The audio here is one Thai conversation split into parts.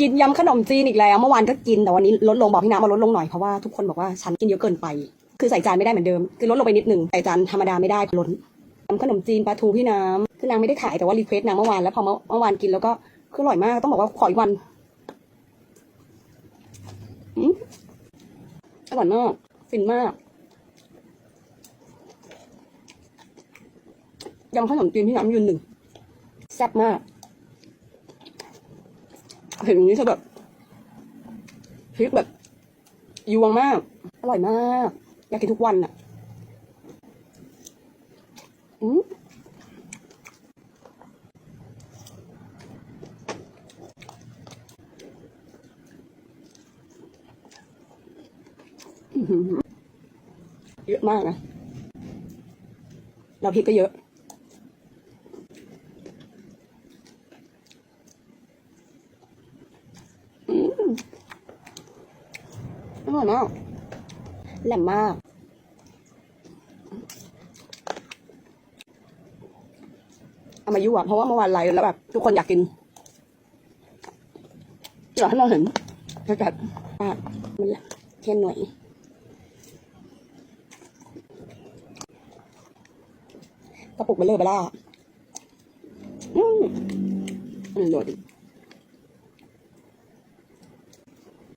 กินยำขนมจีนอีกแล้วเมื่อวานก็กินแต่วันนี้ลดลงบอกพี่น้ำมาลดลงหน่อยเพราะว่าทุกคนบอกว่าฉันกินเยอะเกินไป คือใส่จานไม่ได้เหมือนเดิม คือลดลงไปนิดหนึ่งใส่จานธรรมดาไม่ได้ล้นยำขนมจีนปลาทูพี่น้ำคือนางไม่ได้ขายแต่ว่ารีเควสต์นางเมื่อวานแล้วพอเมื่อเมื่อวานกินแล้วก็คืออร่อยมากต้องบอกว่าขออีกวันอืมอร่อยมากฟินมากยำขนมจีนพี่น้ำยืนหนึ่งแซ่บมาก เห็นอย่างนี้จะแบบพริกแบบยวงมาก อร่อยมาก อยากกินทุกวันอะ อืมเยอะมากนะแล้วพริกก็เยอะ อร่อยมาก แหลมมาก เอามายั่วเพราะว่าเมื่อวานไลฟ์แล้วแบบทุกคนอยากกินอยากให้เราเห็นจัดๆอะมันละแค่หน่อยกระปุกเบลเลอร์เบล่าอืมอร่อย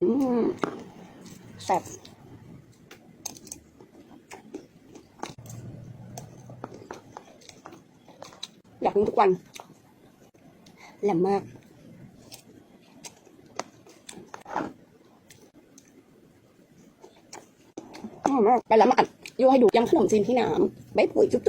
อืม แซ่บอยากกินทุกวันแหลมมาก อร่อยมาก ไปแล้วมาอัดโยให้ดูยำขนมจีนที่น้ำใบปุ๋ยจุ๊บ